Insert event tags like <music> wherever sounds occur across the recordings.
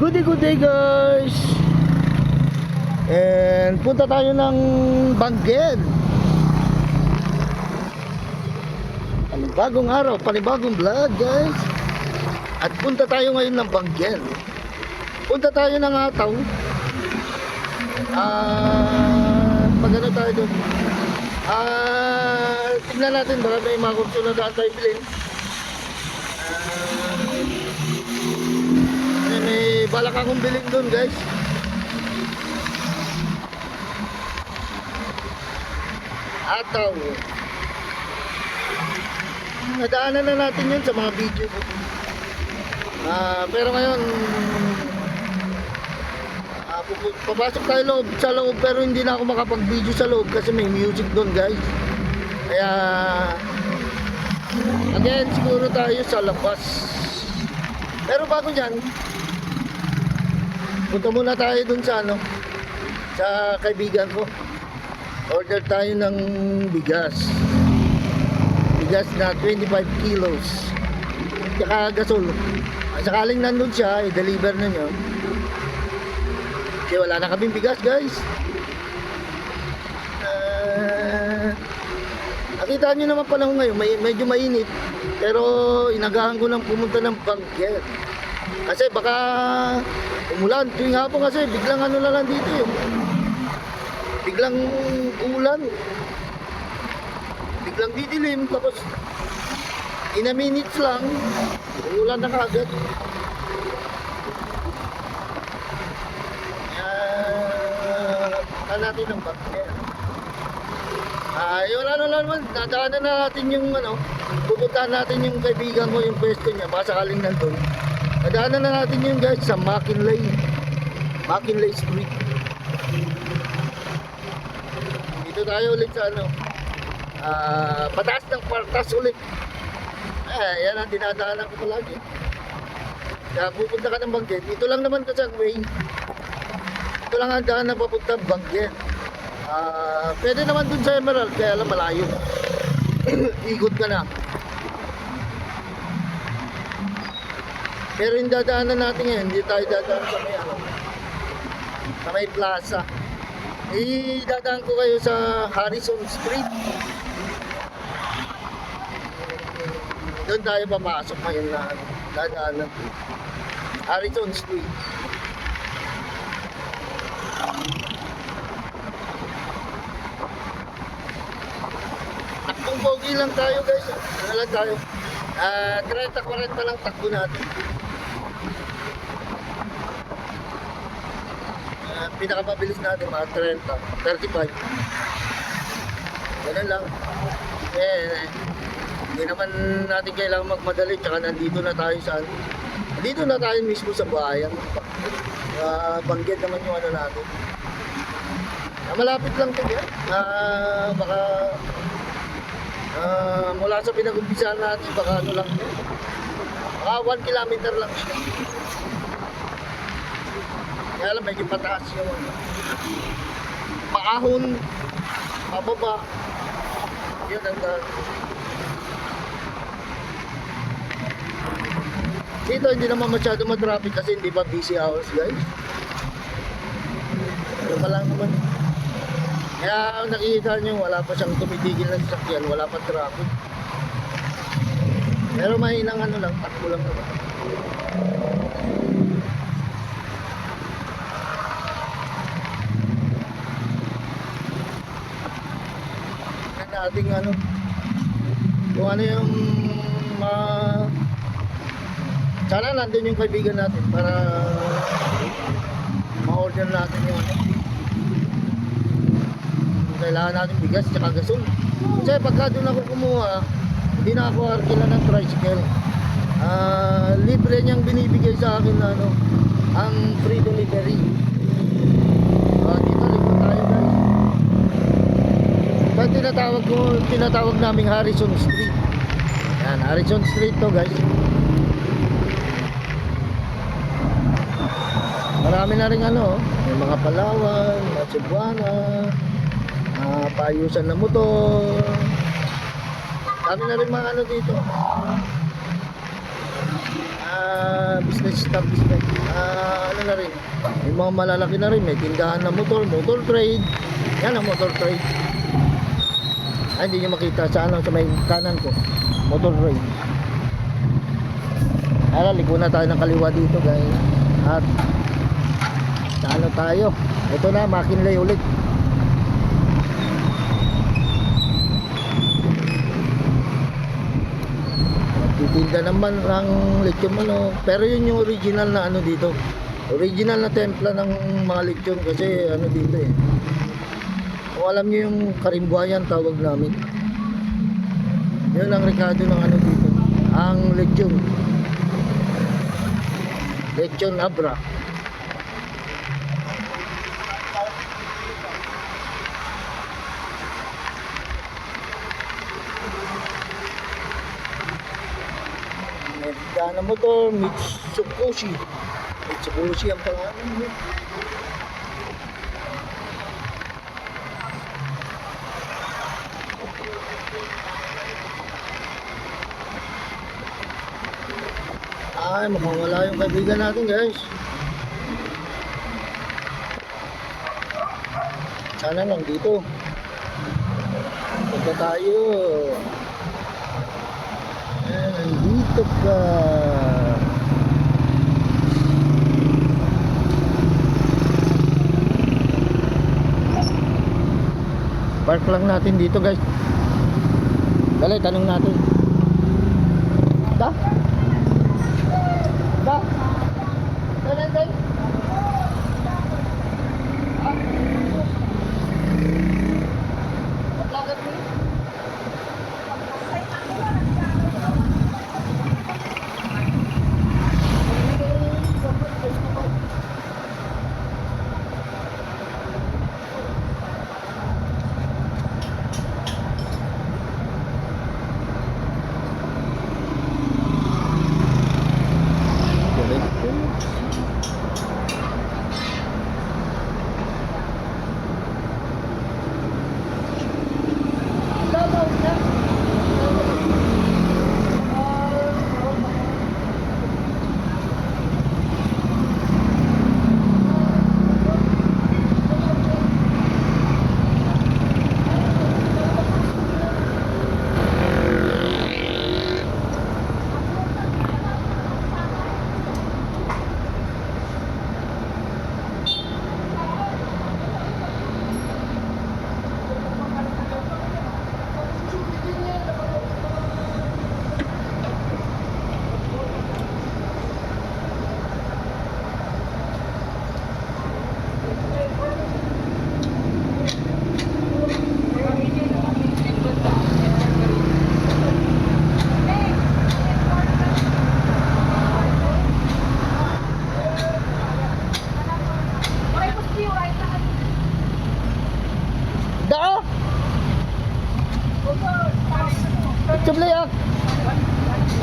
Good day, good day guys! And punta tayo ng Bangged. Panibagong araw, panibagong vlog guys. At punta tayo ngayon ng Bangged. Punta tayo ng Ataw. Ah, magano tayo doon? Ah, tignan natin baka may mga kurso na tayo bilhin. May balak akong bilhin doon guys. Ataw. Nadaanan na natin yun sa mga video. Ah, pero ngayon pupu- papasok tayo loob sa loob pero hindi na ako makapag-video sa loob kasi may music doon guys. Kaya again siguro tayo sa labas. Pero bago yan, punta muna tayo dun sa ano, sa kaibigan ko. Order tayo ng bigas. Bigas na 25 kilos. Tsaka gasol. Sakaling nandun siya, i-deliver na nyo. Kasi wala na kaming bigas guys. Ah, nakita nyo naman panahon ngayon, may, medyo mainit. Pero inagahan ko lang pumunta ng bangker. Kasi baka umulan. Tuwing hapon kasi biglang ano na lang dito yun. Biglang ulan. Biglang didilim. Tapos in a minutes lang, ulan na kagad. Kaya natin ng bangker. Ay, wala na lang naman. Dadaanan na natin yung ano, pupuntahan natin yung kaibigan ko, yung pwesto niya, baka sakaling nandun. Dadaanan na natin yung guys sa Makinlay. Makinlay Street. Dito tayo ulit sa ano, ah, pataas ng kwartas ulit. Eh, yan ang dinadaanan ko palagi. Kaya pupunta ka ng Banggit, dito lang naman ka sa way. Ito lang ang daan na papunta Banggit. Ah, pwede naman dun sa Emerald, kaya lang malayo. <clears throat> Ikot ka na. Pero yung dadaanan natin ngayon, hindi tayo dadaan sa may ano, sa may plaza. Idadaan ko kayo sa Harrison Street. Doon tayo papasok ngayon na ano, dadaanan. Harrison Street. Takbong pogi lang tayo guys. Ano lang tayo? Ah, 30-40 lang takbo natin. Pinakamabilis natin mga 30, 35. Ganun lang. Eh, hindi naman natin kailangan magmadali tsaka nandito na tayo sa Dito na tayo mismo sa bayan. Ah, banggit naman yung ano natin. Ah, malapit lang to yan. Ah, baka Ah, mula sa pinag-umpisahan natin, baka ano lang, baka 1 kilometer lang. Kaya lang, medyo pataas yung. Paahon, pababa. Yun ang daan. Dito hindi naman masyado matraffic kasi hindi pa busy hours guys. Ano pa lang naman. Kaya nakikita nyo, wala pa siyang tumitigil na sasakyan, wala pa traffic. Pero mahinang ano lang, takbo lang naman. Natin ano, kung ano yung ma... Sana nandun yung kaibigan natin para ma-order natin yung ano, kailangan natin bigas tsaka gasol. Kasi pagka doon ako kumuha, hindi na ako arkila ng tricycle. Ah, libre niyang binibigay sa akin ano, ang free delivery. Ah, dito likod tayo guys. Ito ang tinatawag ko, tinatawag naming Harrison Street. Yan, Harrison Street to guys. Marami na rin ano, may mga Palawan, mga Cebuana, ah, paayusan na motor. Dami na rin mga ano dito. Ah, business establishment. Ah, ano na rin. May mga malalaki na rin. May tindahan na motor, motor trade. Yan ang motor trade. Ay, hindi nyo makita sa ano, sa may kanan ko. Motor trade. Ala, liko na tayo ng kaliwa dito guys. At sa ano tayo? Ito na, makinlay ulit. Titinda naman ng lechon ano. Pero yun yung original na ano dito. Original na templa ng mga lechon kasi ano dito eh. Kung alam nyo yung karimbuayan tawag namin. Yun ang rekado ng ano dito. Ang lechon. Lechon Abra. Nagdana mo to, Mitsukoshi. Mitsukoshi ang pangalan mo. Ay, mukhang wala yung kaibigan natin guys. Sana lang dito. Punta tayo. Ayan, nandito ka. Park lang natin dito guys. Dali, tanong natin. Da?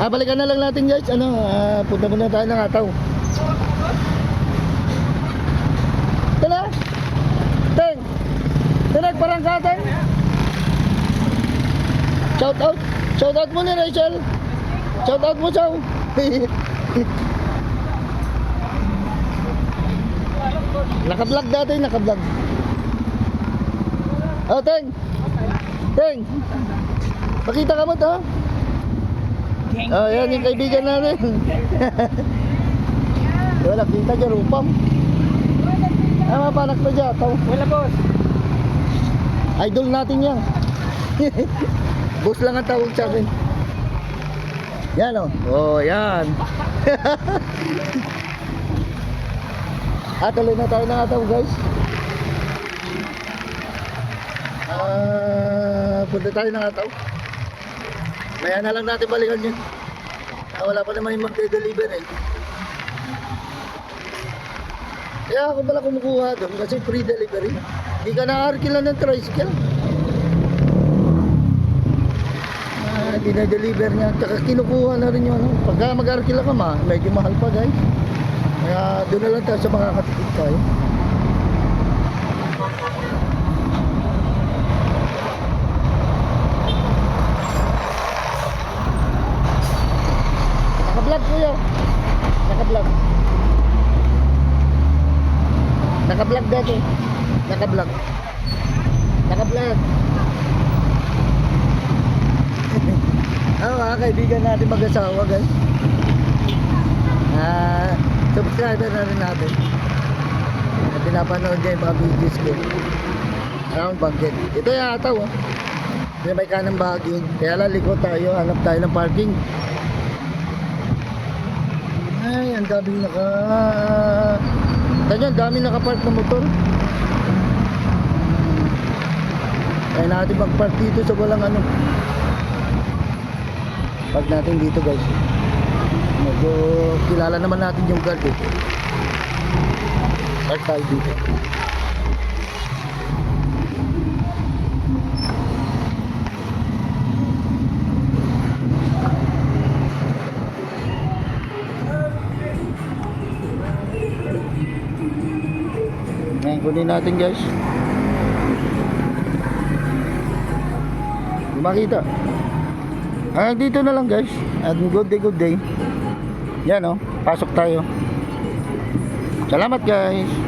Ah, balikan na lang natin guys. Ano, ah, punta muna tayo ng ataw. Tala! Teng! Tinag parang kateng! Shout out! Shout out mo ni Rachel! Shout out mo, Chow! <laughs> naka-vlog dati, naka-vlog. Oh, Teng! Teng! Pakita ka mo to. Oh, yan yung kaibigan natin. <laughs> Wala, kita dyan, upang. Ah, mapanak pa dyan. Tao. Wala boss. Idol natin yan. <laughs> Boss lang ang tawag sa akin. Yan. Oh. oh, yan. <laughs> ah, tuloy na tayo ng ataw, guys. Ah, punta tayo ng ataw. Maya na lang natin balikan yun. Ah, wala pa naman yung magde-deliver eh. Kaya ako pala kumukuha doon kasi free delivery. Hindi ka na-arkila ng tricycle. Ah, dinadeliver niya. Tsaka kinukuha na rin yung ano. Pagka mag-arkila ka ma, medyo mahal pa guys. Kaya doon na lang tayo sa mga katipid tayo. Naka-vlog kuya. Naka-vlog. Naka-vlog dati. Naka-vlog. Naka-vlog. Ano <laughs> mga kaibigan natin mag-asawa guys. Ah, subscriber na rin natin. Na pinapanood niya yung mga videos ko. Around Bagget. Ito yata oh. May may kanang baging. Kaya lang likod tayo, hanap tayo ng parking. Ay, ang daming naka... Kanya, ang daming nakapark na motor. Kaya natin mag-park dito sa walang ano. Park natin dito guys. Medyo kilala naman natin yung guard eh. Park tayo dito. Kunin natin guys. Makita. Ah, dito na lang guys. At good day, good day. Yan oh, pasok tayo. Salamat guys.